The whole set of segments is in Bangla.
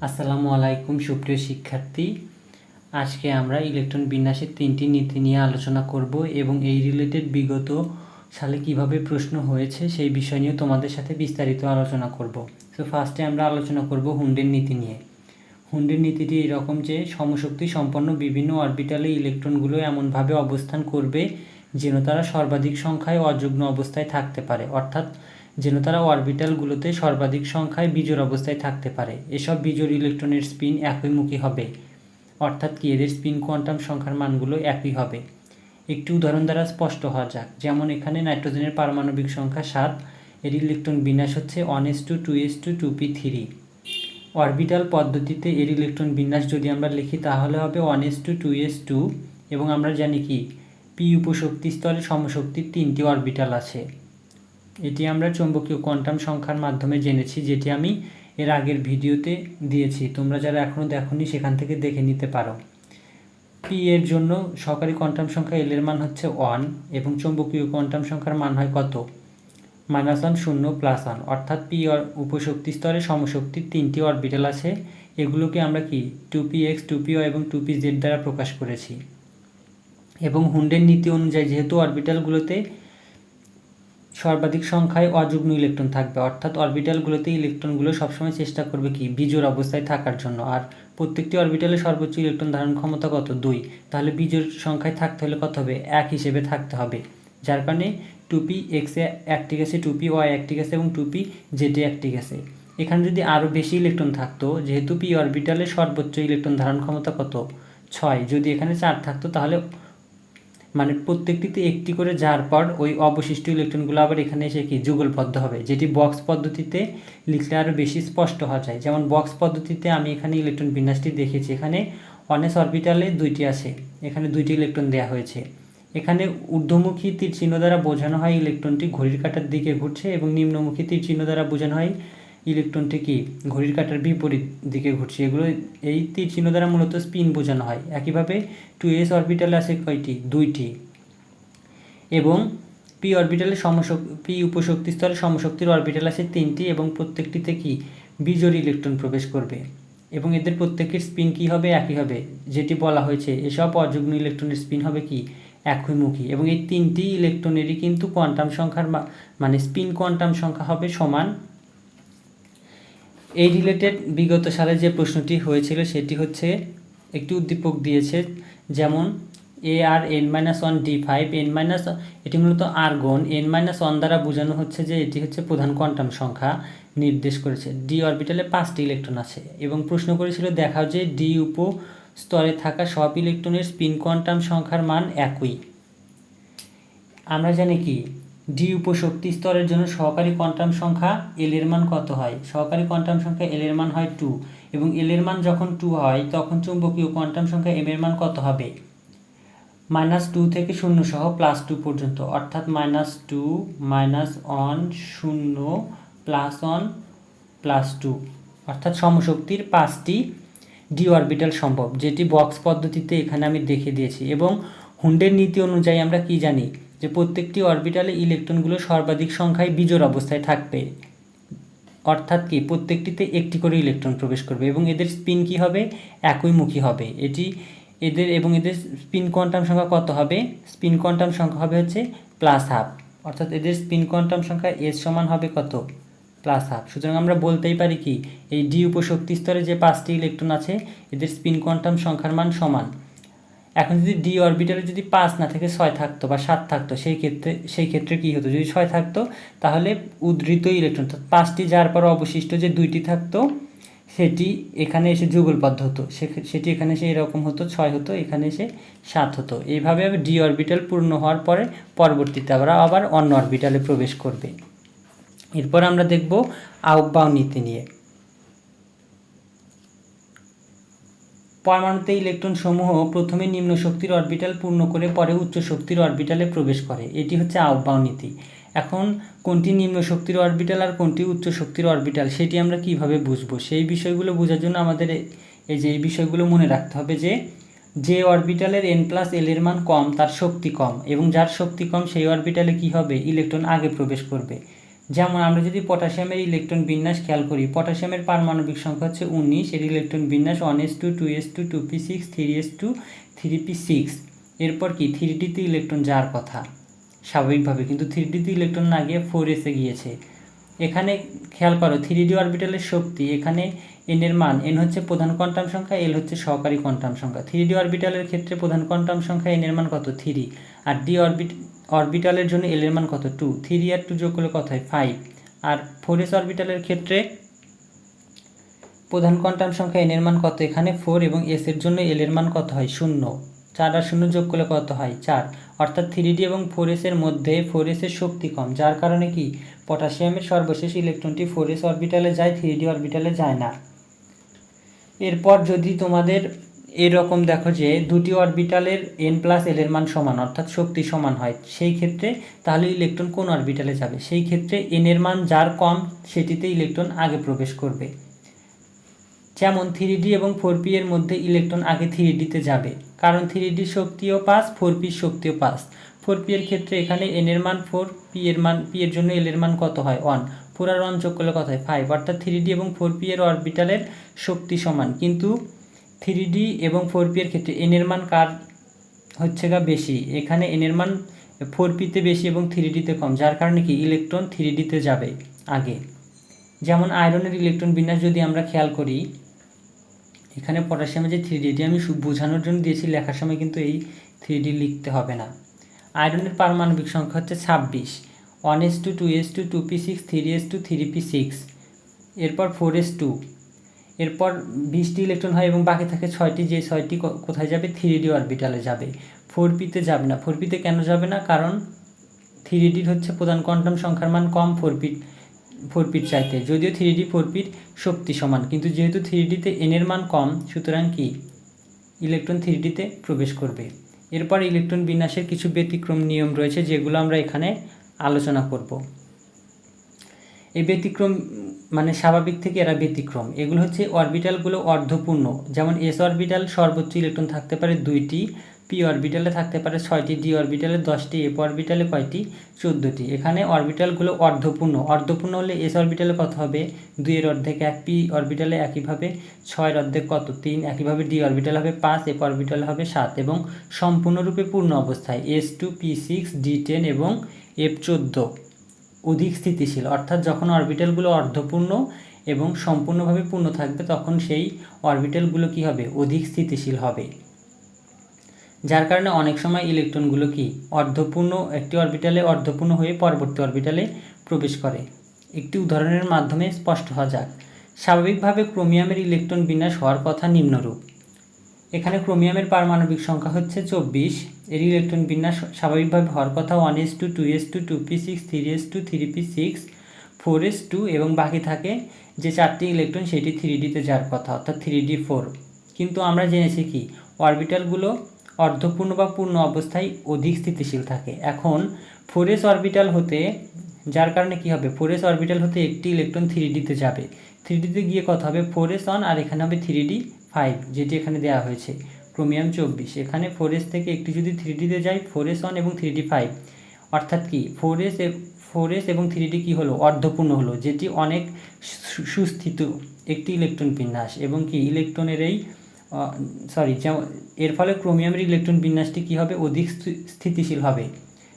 আসসালামু আলাইকুম, সুপ্রিয় শিক্ষার্থী। আজকে আমরা ইলেকট্রন বিন্যাসের তিনটি নীতি নিয়ে আলোচনা করব এবং এই রিলেটেড বিগত সালে কীভাবে প্রশ্ন হয়েছে সেই বিষয় নিয়ে তোমাদের সাথে বিস্তারিত আলোচনা করব। তো ফার্স্টে আমরা আলোচনা করব হুন্ডের নীতি নিয়ে। হুন্ডের নীতিটি এরকম যে, সমশক্তি সম্পন্ন বিভিন্ন অরবিটালে ইলেকট্রনগুলো এমনভাবে অবস্থান করবে যেন তারা সর্বাধিক সংখ্যায় অযুগ্ম অবস্থায় থাকতে পারে, অর্থাৎ যেন তারা অরবিটালগুলোতে সর্বাধিক সংখ্যায় বিজোড় অবস্থায় থাকতে পারে। এসব বিজোড় ইলেকট্রনের স্পিন একইমুখী হবে, অর্থাৎ কি এদের স্পিন কোয়ান্টাম সংখ্যার মানগুলো একই হবে? একটি উদাহরণ দ্বারা স্পষ্ট হওয়া যাক। যেমন এখানে নাইট্রোজেনের পারমাণবিক সংখ্যা সাত, এর ইলেকট্রন বিন্যাস হচ্ছে one S two two S two two P three orbital পদ্ধতিতে এর ইলেকট্রন বিন্যাস যদি আমরা লিখি, তাহলে হবে one S two two S two এবং আমরা জানি কি? পি উপশক্তি স্তরে সমশক্তির তিনটি অরবিটাল আছে। এটি আমরা চৌম্বকীয় কোয়ান্টাম সংখ্যার মাধ্যমে জেনেছি, যেটি আমি এর আগের ভিডিওতে দিয়েছি। তোমরা যারা এখনও দেখোনি, সেখান থেকে দেখে নিতে পারো। পি এর জন্য সহকারী কোয়ান্টাম সংখ্যা এল এর মান হচ্ছে ওয়ান এবং চৌম্বকীয় কোয়ান্টাম সংখ্যার মান হয় কত? মাইনাস ওয়ান শূন্য প্লাস ওয়ান অর্থাৎ পি উপশক্তি স্তরে সমশক্তির তিনটি অরবিটাল আছে। এগুলোকে আমরা কি? Two P X two P এবং টু পি জেড দ্বারা প্রকাশ করেছি। এবং হুন্ডের নীতি অনুযায়ী যেহেতু অরবিটালগুলোতে সর্বাধিক সংখ্যায় অযুগ্ম ইলেকট্রন থাকবে, অর্থাৎ অরবিটালগুলোতে ইলেকট্রনগুলো সবসময় চেষ্টা করবে কি? বিজোড় অবস্থায় থাকার জন্য। আর প্রত্যেকটি অরবিটালে সর্বোচ্চ ইলেকট্রন ধারণ ক্ষমতা কত? দুই। তাহলে বিজোড় সংখ্যায় থাকতে হলে কত হবে? এক হিসেবে থাকতে হবে। যার কারণে টুপি এক্সে একটি গেছে টুপি ওয়াই একটি গেছে এবং টুপি জেডে একটি গেছে এখানে যদি আরও বেশি ইলেকট্রন থাকতো, যেহেতু পি অরবিটালে সর্বোচ্চ ইলেকট্রন ধারণ ক্ষমতা কত? ছয়। যদি এখানে চার থাকতো, তাহলে মানে প্রত্যেকটিতে একটি করে যার পর ওই অবশিষ্ট ইলেকট্রনগুলো আবার এখানে এসে কি? যুগলবদ্ধ হবে। যেটি বক্স পদ্ধতিতে লিখলে আরও বেশি স্পষ্ট হওয়া যায়। যেমন বক্স পদ্ধতিতে আমি এখানে ইলেকট্রন বিন্যাসটি দেখেছি। এখানে অনেস অরবিটালে দুইটি আছে। এখানে দুইটি ইলেকট্রন দেওয়া হয়েছে। এখানে ঊর্ধ্বমুখী তীর চিহ্ন দ্বারা বোঝানো হয় ইলেকট্রনটি ঘড়ির কাঁটার দিকে ঘুরছে এবং নিম্নমুখী তীর চিহ্ন দ্বারা বোঝানো হয় ইলেকট্রনটি কি ঘড়ির কাঁটার বিপরীত দিকে ঘুরছে। এগুলো, এই তীর চিহ্ন দ্বারা মূলত স্পিন বোঝানো হয়। একইভাবে টু এস অরবিটালে আছে কয়টি? দুইটি। এবং পি অরবিটালে সমশক পি উপশক্তি স্তরে সমশক্তির অরবিটাল আছে তিনটি এবং প্রত্যেকটিতে কি? বিজোড় ইলেকট্রন প্রবেশ করবে। এবং এদের প্রত্যেকের স্পিন কি হবে? একই হবে। যেটি বলা হয়েছে, এসব অযুগ্ম ইলেকট্রনের স্পিন হবে কি? একইমুখী। এবং এই তিনটি ইলেকট্রনেরই কিন্তু কোয়ান্টাম সংখ্যার মানে স্পিন কোয়ান্টাম সংখ্যা হবে সমান এই রিলেটেড বিগত সালে যে প্রশ্নটি হয়েছিল সেটি হচ্ছে, একটি উদ্দীপক দিয়েছে, যেমন A R N minus one D five N minus এটি মূলত আর্গন এন মাইনাস ওয়ান দ্বারা বোঝানো হচ্ছে যে এটি হচ্ছে প্রধান কোয়ান্টাম সংখ্যা নির্দেশ করেছে। ডি অরবিটালে পাঁচটি ইলেকট্রন আছে এবং প্রশ্ন করেছিল, দেখাও যে ডি উপ স্তরে থাকা সব ইলেকট্রনের স্পিন কোয়ান্টাম সংখ্যার মান একই। আমরা জানি কি? ডি উপশক্তি স্তরের জন্য সহকারী কোয়ান্টাম সংখ্যা এল এর মান কত হয়? সহকারী কোয়ান্টাম সংখ্যা এল এর মান হয় টু এবং এল এর মান যখন টু হয়, তখন চুম্বকীয় কোয়ান্টাম সংখ্যা এম এর মান কত হবে? মাইনাস টু থেকে শূন্য সহ প্লাস টু পর্যন্ত, অর্থাৎ মাইনাস টু মাইনাস ওয়ান শূন্য প্লাস ওয়ান প্লাস টু অর্থাৎ সমশক্তির পাঁচটি ডি অরবিটাল সম্ভব, যেটি বক্স পদ্ধতিতে এখানে আমি দেখে দিয়েছি এবং হুন্ডের নীতি অনুযায়ী আমরা কি জানি? যে প্রত্যেকটি অরবিটালে ইলেকট্রনগুলো সর্বাধিক সংখ্যায় বিজোড় অবস্থায় থাকবে। অর্থাৎ কি? প্রত্যেকটিতে একটি করে ইলেকট্রন প্রবেশ করবে এবং এদের স্পিন কি হবে? একইমুখী হবে। এটি এদের এবং এদের স্পিন কোয়ান্টাম সংখ্যা কত হবে? স্পিন কোয়ান্টাম সংখ্যা হবে হচ্ছে প্লাস হাফ। অর্থাৎ এদের স্পিন কোয়ান্টাম সংখ্যা এস সমান হবে কত? Plus half. সুতরাং আমরা বলতেই পারি কি? এই ডি উপশক্তি স্তরে যে পাঁচটি ইলেকট্রন আছে, এদের স্পিন কোয়ান্টাম সংখ্যার মান সমান। এখন যদি ডি অরবিটালে যদি পাঁচ না থেকে ছয় থাকতো বা সাত থাকতো, সেই ক্ষেত্রে সেই ক্ষেত্রে কী হতো? যদি ছয় থাকতো, তাহলে উদ্ধৃত ইলেকট্রন পাঁচটি যার পর অবশিষ্ট যে দুইটি থাকতো, সেটি এখানে এসে যুগলবদ্ধ হতো। সেটি এখানে এসে এরকম হতো, ছয় হতো, এখানে এসে সাত হতো। এইভাবে ডি অরবিটাল পূর্ণ হওয়ার পরে পরবর্তীতে আমরা আবার অন্য অরবিটালে প্রবেশ করবে। এরপর আমরা দেখব আহ্বাও নীতি নিয়ে। পরমাণুতে ইলেকট্রন সমূহ প্রথমে নিম্ন শক্তির অরবিটাল পূর্ণ করে পরে উচ্চ শক্তির অরবিটালে প্রবেশ করে। এটি হচ্ছে আহ্বাও নীতি। এখন কোনটি নিম্ন শক্তির অরবিটাল আর কোনটি উচ্চ শক্তির অরবিটাল সেটি আমরা কীভাবে বুঝব? সেই বিষয়গুলো বোঝার জন্য আমাদের এই যে এই বিষয়গুলো মনে রাখতে হবে যে যে অরবিটালের এন প্লাস এল এর মান কম, তার শক্তি কম এবং যার শক্তি কম সেই অরবিটালে কি হবে? ইলেকট্রন আগে প্রবেশ করবে। যেমন আমরা যদি পটাশিয়ামের ইলেকট্রন বিন্যাস খেয়াল করি, পটাশিয়ামের পারমাণবিক সংখ্যা হচ্ছে উনিশ, এর ইলেকট্রন বিন্যাস one S two two S two two P six three S two three P six এরপর কি থ্রি ডিতে ইলেকট্রন যাওয়ার কথা, স্বাভাবিকভাবে, কিন্তু থ্রি ডিতে ইলেকট্রন না গিয়ে ফোর এসে গিয়েছে। এখানে খেয়াল করো থ্রি ডি অরবিটালের শক্তি, এখানে এন এর মান এন হচ্ছে প্রধান কোয়ান্টাম সংখ্যা এল হচ্ছে সহকারী কোয়ান্টাম সংখ্যা। থ্রি ডি অরবিটালের ক্ষেত্রে প্রধান কোয়ান্টাম সংখ্যা এন এর মান কত? থ্রি আর ডি অরবিট অরবিটালের জন্য এল এর মান কত? টু থ্রি আর টু যোগ করলে কত হয়? ফাইভ আর ফোর এস অরবিটালের ক্ষেত্রে প্রধান কোয়ান্টাম সংখ্যা এন এর মান কত? এখানে ফোর এবং এস এর জন্য এল এর মান কত হয়? শূন্য। চার আর শূন্য যোগ করলে কত হয়? চার। অর্থাৎ থ্রি ডি এবং ফোর এস এর মধ্যে ফোর এস এর শক্তি কম, যার কারণে কি? পটাশিয়ামের সর্বশেষ ইলেকট্রনটি ফোর এস অরবিটালে যায় থ্রি ডি অরবিটালে যায় না। এরপর যদি তোমাদের এরকম দেখো যে দুটি অরবিটালের এন প্লাস এল এর মান সমান, অর্থাৎ শক্তি সমান হয়, সেই ক্ষেত্রে তাহলে ইলেকট্রন কোন অরবিটালে যাবে? সেই ক্ষেত্রে এন এর মান যার কম, সেটিতে ইলেকট্রন আগে প্রবেশ করবে। যেমন থ্রি ডি এবং ফোর পি এর মধ্যে ইলেকট্রন আগে থ্রি ডিতে যাবে। কারণ থ্রি ডি শক্তিও পাস ফোর পির শক্তিও পাস। ফোর পি এর ক্ষেত্রে এখানে এন এর মান ফোর পি এর মান পি এর জন্য এল এর মান কত হয়? ওয়ান ফোর আর ওয়ান যোগ করলে কত হয়? ফাইভ অর্থাৎ থ্রি ডি এবং ফোর পি এর অরবিটালের শক্তি সমান। কিন্তু থ্রি ডি এবং ফোর পি এর ক্ষেত্রে এন এর মান কার হচ্ছে গা বেশি? এখানে এন এর মান ফোর পিতে বেশি এবং থ্রি ডিতে কম, যার কারণে কি ইলেকট্রন থ্রি ডিতে যাবে আগে। যেমন আয়রনের ইলেকট্রন বিন্যাস যদি আমরা খেয়াল করি, এখানে পটাশিয়ামের যে থ্রি ডিটি আমি বোঝানোর জন্য দিয়েছি, লেখার সময় কিন্তু এই থ্রি ডি লিখতে হবে না। আয়রনের পারমাণবিক সংখ্যা হচ্ছে ছাব্বিশ। One S two two S two two P six, three S two, three P six, এরপর ফোর এস টু। এরপর বিশটি ইলেকট্রন হয় এবং বাকি থাকে ছয়টি, যে ছয়টি কোথায় যাবে? থ্রি ডি অরবিটালে যাবে। ফোর পিতে যাবে না। ফোর পিতে কেন যাবে না? কারণ থ্রি ডির হচ্ছে প্রধান কোয়ান্টাম সংখ্যার মান কম ফোর পিট ফোর পিট চাইতে। যদিও থ্রি ডি ফোর পিট শক্তি সমান, কিন্তু যেহেতু থ্রি ডিতে এনের মান কম, সুতরাং কি? ইলেকট্রন থ্রি ডিতে প্রবেশ করবে। এরপর ইলেকট্রন বিন্যাসের কিছু ব্যতিক্রম নিয়ম রয়েছে, যেগুলো আমরা এখানে আলোচনা করব। এই ব্যতিক্রম মানে স্বাভাবিক থেকে এরা ব্যতিক্রম। এগুলো হচ্ছে অরবিটালগুলো অর্ধপূর্ণ। যেমন এস অরবিটাল সর্বোচ্চ ইলেকট্রন থাকতে পারে দুইটি পি অরবিটালে থাকতে পারে ছয়টি ডি অরবিটালে দশটি এফ অরবিটালে কয়টি? চোদ্দোটি। এখানে অরবিটালগুলো অর্ধপূর্ণ। অর্ধপূর্ণ হলে এস অরবিটালে কত হবে? দুইয়ের অর্ধেক এক পি অরবিটালে একইভাবে ছয়ের অর্ধেক কত? তিন, একইভাবে ডি অরবিটাল হবে পাঁচ এফ অরবিটাল হবে সাত এবং সম্পূর্ণরূপে পূর্ণ অবস্থায় S two P six D ten এবং এফ চোদ্দ। অধিক স্থিতিশীল। অর্থাৎ যখন অরবিটালগুলো অর্ধপূর্ণ এবং সম্পূর্ণভাবে পূর্ণ থাকবে, তখন সেই অরবিটালগুলো কি হবে? অধিক স্থিতিশীল হবে। যার কারণে অনেক সময় ইলেকট্রনগুলো কি? অর্ধপূর্ণ, একটি অরবিটালে অর্ধপূর্ণ হয়ে পরবর্তী অরবিটালে প্রবেশ করে। একটি উদাহরণের মাধ্যমে স্পষ্ট হওয়া যাক। স্বাভাবিকভাবে ক্রোমিয়ামের ইলেকট্রন বিন্যাস হওয়ার কথা নিম্নরূপ। এখানে ক্রোমিয়ামের পারমাণবিক সংখ্যা হচ্ছে চব্বিশ। এর ইলেকট্রন বিন্যাস স্বাভাবিকভাবে হওয়ার কথা one S two two S two two P six, three S two, three P six, four S two এবং বাকি থাকে যে চারটি ইলেকট্রন সেটি থ্রি ডিতে যাওয়ার কথা, অর্থাৎ থ্রি ডি ফোর। কিন্তু আমরা জেনেছি কি, অরবিটালগুলো অর্ধপূর্ণ বা পূর্ণ অবস্থায় অধিক স্থিতিশীল থাকে। এখন ফোর এস অরবিটাল হতে যার কারণে কি হবে, ফোর এস অরবিটাল হতে একটি ইলেকট্রন থ্রি ডিতে যাবে। থ্রি ডিতে গিয়ে কথা হবে ফোর এস অন আর এখানে হবে থ্রি ডি ফাইভ যেটি এখানে দেওয়া হয়েছে। ক্রোমিয়াম চব্বিশ। এখানে ফোর এস থেকে একটি যদি থ্রি ডিতে যায় ফোর এস ওয়ান এবং থ্রি ডি ফাইভ অর্থাৎ কি ফোর এস ফোর এস এবং থ্রি ডি কী হলো? অর্ধপূর্ণ হলো, যেটি অনেক সুস্থিত একটি ইলেকট্রন বিন্যাস এবং কি ইলেকট্রনের এই সরি যেমন এর ফলে ক্রোমিয়ামের ইলেকট্রন বিন্যাসটি কী হবে? অধিক স্থি- স্থিতিশীল হবে।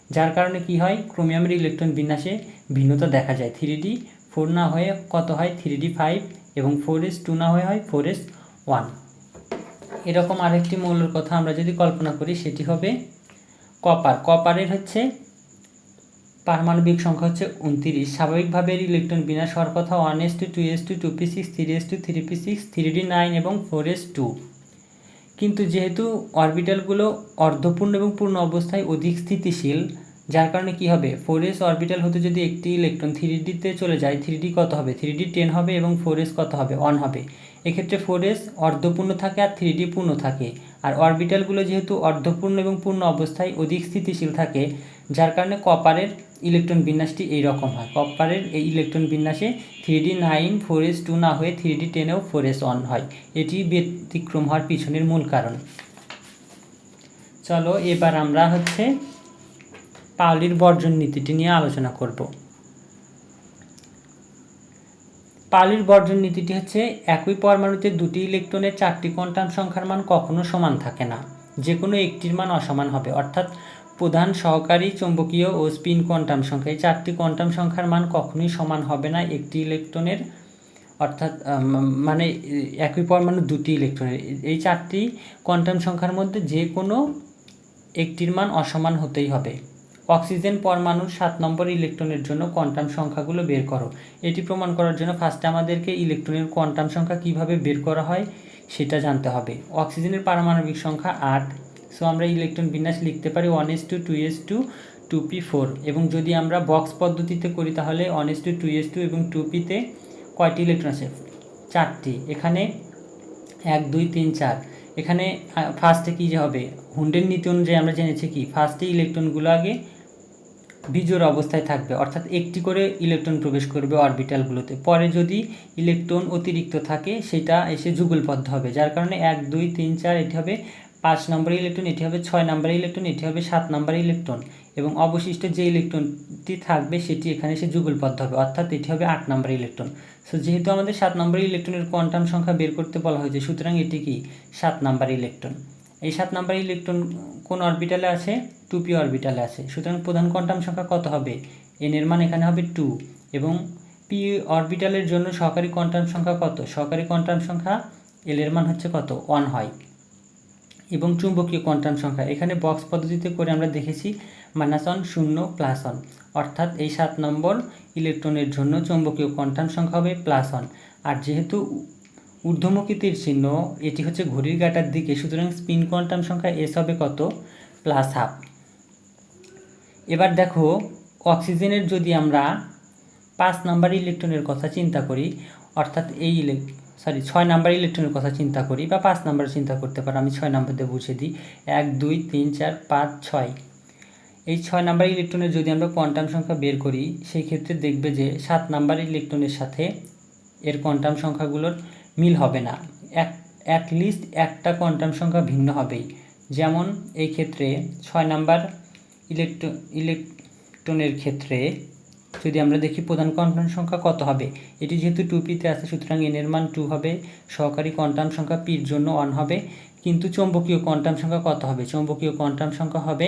যার কারণে কি হয়? ক্রোমিয়ামের ইলেকট্রন বিন্যাসে ভিন্নতা দেখা যায়। থ্রি ডি ফোর না হয়ে কত হয়? থ্রি ডি ফাইভ এবং ফোর এস টু না হয়ে হয়? Four s one. এরকম আরেকটি মৌলের কথা আমরা যদি কল্পনা করি, সেটি হবে কপার। কপারের হচ্ছে পারমাণবিক সংখ্যা হচ্ছে উনতিরিশ। স্বাভাবিকভাবে এর ইলেকট্রন বিন্যাস হওয়ার কথা one s two two s two two p six, three s two, three p six, three d nine এবং ফোর এস টু। কিন্তু যেহেতু অরবিটালগুলো অর্ধপূর্ণ এবং পূর্ণ অবস্থায় অধিক স্থিতিশীল, যার কারণে কি হবে? ফোর এস অরবিটাল হতে যদি একটি ইলেকট্রন থ্রি ডিতে চলে যায়, থ্রি ডি কত হবে? থ্রি ডি টেন হবে এবং ফোর এস কত হবে? অন হবে। এক্ষেত্রে ফোর এস অর্ধপূর্ণ থাকে আর থ্রি ডি পূর্ণ থাকে। আর অরবিটালগুলো যেহেতু অর্ধপূর্ণ এবং পূর্ণ অবস্থায় অধিক স্থিতিশীল থাকে, যার কারণে কপারের ইলেকট্রন বিন্যাসটি এই রকম হয়। কপারের এই ইলেকট্রন বিন্যাসে three d nine four s two না হয়ে থ্রি ডি টেনেও ফোর এস অন হয়। এটি ব্যতিক্রম হওয়ার পিছনের মূল কারণ। চলো এবার আমরা হচ্ছে পাউলির বর্জন নীতিটি নিয়ে আলোচনা করব। পালির বর্জন নীতিটি হচ্ছে, একই পরমাণুতে দুটি ইলেকট্রনের চারটি কোয়ান্টাম সংখ্যার মান কখনো সমান থাকে না। যে কোনো একটির মান অসমান হবে। অর্থাৎ প্রধান সহকারী চৌম্বকীয় ও স্পিন কোয়ান্টাম সংখ্যা এই চারটি কোয়ান্টাম সংখ্যার মান কখনোই সমান হবে না একটি ইলেকট্রনের। অর্থাৎ মানে একই পরমাণু দুটি ইলেকট্রনের। এই চারটি কোয়ান্টাম সংখ্যার মধ্যে যে কোনো একটির মান অসমান হতেই হবে। অক্সিজেন পরমাণুর সাত নম্বর ইলেকট্রনের জন্য কোয়ান্টাম সংখ্যাগুলো বের করো। এটি প্রমাণ করার জন্য ফার্স্টে আমাদেরকে ইলেকট্রনের কোয়ান্টাম সংখ্যা কীভাবে বের করা হয় সেটা জানতে হবে। অক্সিজেনের পারমাণবিক সংখ্যা আট। সো আমরা ইলেকট্রন বিন্যাস লিখতে পারি one s two two s two two p four এবং যদি আমরা বক্স পদ্ধতিতে করি তাহলে one s two two s two এবং টু পিতে কয়টি ইলেকট্রন আছে? চারটি। এখানে এক, দুই, তিন, চার। এখানে ফার্স্টে কী যে হবে? হুন্ডের নীতি অনুযায়ী আমরা জেনেছি কি? ফার্স্টে ইলেকট্রনগুলো আগে বিজোড় অবস্থায় থাকবে। অর্থাৎ একটি করে ইলেকট্রন প্রবেশ করবে অরবিটালগুলোতে। পরে যদি ইলেকট্রন অতিরিক্ত থাকে, সেটা এসে যুগলবদ্ধ হবে। যার কারণে এক, দুই, তিন, চার, এটি হবে পাঁচ নম্বর ইলেকট্রন, এটি হবে ছয় নম্বর ইলেকট্রন, এটি হবে সাত নম্বর ইলেকট্রন। এবং অবশিষ্ট যে ইলেকট্রনটি থাকবে, সেটি এখানে এসে যুগলবদ্ধ হবে। অর্থাৎ এটি হবে আট নম্বর ইলেকট্রন। সো যেহেতু আমাদের সাত নম্বর ইলেকট্রনের কোয়ান্টাম সংখ্যা বের করতে বলা হয়েছে, সুতরাং এটি কি? সাত নম্বর ইলেকট্রন। এই সাত নম্বর ইলেকট্রন কোন অরবিটালে আছে? টু পি অরবিটালে আছে। সুতরাং প্রধান কোয়ান্টাম সংখ্যা কত হবে? এন এর মান এখানে হবে টু এবং পি অরবিটালের জন্য সহকারী কোয়ান্টাম সংখ্যা কত? সহকারী কোয়ান্টাম সংখ্যা এল এর মান হচ্ছে কত? ওয়ান হয়। এবং চুম্বকীয় কোয়ান্টাম সংখ্যা। এখানে বক্স পদ্ধতিতে করে আমরা দেখেছি মাইনাস ওয়ান শূন্য প্লাস ওয়ান অর্থাৎ এই সাত নম্বর ইলেকট্রনের জন্য চুম্বকীয় কোয়ান্টাম সংখ্যা হবে প্লাস ওয়ান আর যেহেতু ঊর্ধ্বমুখী তীর চিহ্ন, এটি হচ্ছে ঘড়ির কাঁটার দিকে, সুতরাং স্পিন কোয়ান্টাম সংখ্যা এস হবে কত? Plus half. এবার দেখো, অক্সিজেনের যদি আমরা পাঁচ নাম্বার ইলেকট্রনের কথা চিন্তা করি, অর্থাৎ এই সরি ছয় নাম্বার ইলেকট্রনের কথা চিন্তা করি, বা পাঁচ নাম্বার চিন্তা করতে পারো, আমি ছয় নাম্বার দিয়ে বুঝিয়ে দিই। এক, দুই, তিন, চার, পাঁচ, ছয়। এই ছয় নাম্বার ইলেকট্রনের যদি আমরা কোয়ান্টাম সংখ্যা বের করি, সেই ক্ষেত্রে দেখবে যে সাত নাম্বার ইলেকট্রনের সাথে এর কোয়ান্টাম সংখ্যাগুলোর মিল হবে না। এক অ্যাটলিস্ট একটা কোয়ান্টাম সংখ্যা ভিন্ন হবেই। যেমন এই ক্ষেত্রে ছয় নাম্বার ইলেকট্রন ইলেকট্রনের ক্ষেত্রে যদি আমরা দেখি প্রধান কোয়ান্টাম সংখ্যা কত হবে? এটি যেহেতু টু পিতে আছে, সুতরাং এন এর মান টু হবে। সহকারী কোয়ান্টাম সংখ্যা পির জন্য ওয়ান হবে। কিন্তু চৌম্বকীয় কোয়ান্টাম সংখ্যা কত হবে? চৌম্বকীয় কোয়ান্টাম সংখ্যা হবে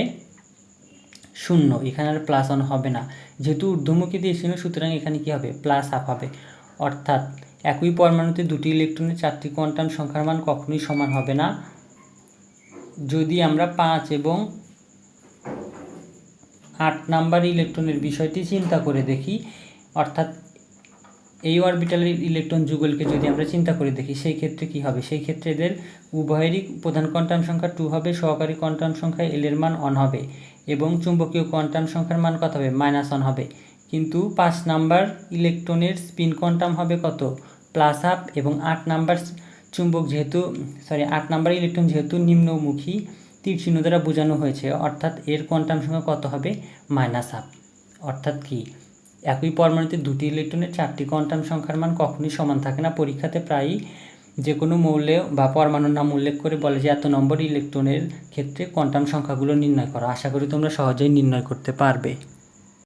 শূন্য। এখানে আর প্লাস ওয়ান হবে না। যেহেতু ঊর্ধ্বমুখী দিয়েছিল সুতরাং এখানে কি হবে? প্লাস হাফ হবে। অর্থাৎ একই পরমাণুতে দুটি ইলেকট্রনের চারটি কোয়ান্টাম সংখ্যার মান কখনোই সমান হবে না। যদি আমরা পাঁচ এবং আট নাম্বার ইলেকট্রনের বিষয়টি চিন্তা করে দেখি, অর্থাৎ এই অরবিটালের ইলেকট্রন যুগলকে যদি আমরা চিন্তা করে দেখি, সেই ক্ষেত্রে কি হবে? সেই ক্ষেত্রে এদের উভয়েরই প্রধান কোয়ান্টাম সংখ্যা টু হবে, সহকারী কোয়ান্টাম সংখ্যা এল এর মান অন হবে এবং চুম্বকীয় কোয়ান্টাম সংখ্যার মান কত হবে? মাইনাস অন হবে। কিন্তু পাঁচ নাম্বার ইলেকট্রনের স্পিন কোয়ান্টাম হবে কত? প্লাস হাফ এবং আট নাম্বার চুম্বক যেহেতু সরি আট নাম্বার ইলেকট্রন যেহেতু নিম্নমুখী, তীর চিহ্ন দ্বারা বোঝানো হয়েছে। অর্থাৎ এর কোয়ান্টাম সংখ্যা কত হবে? মাইনাস হাফ অর্থাৎ কি? একই পরমাণুতে দুটি ইলেকট্রনের চারটি কোয়ান্টাম সংখ্যার মান কখনোই সমান থাকে না। পরীক্ষাতে প্রায়ই যে কোনো মৌলে বা পরমাণুর নাম উল্লেখ করে বলে যে এত নম্বর ইলেকট্রনের ক্ষেত্রে কোয়ান্টাম সংখ্যাগুলো নির্ণয় করো। আশা করি তোমরা সহজেই নির্ণয় করতে পারবে।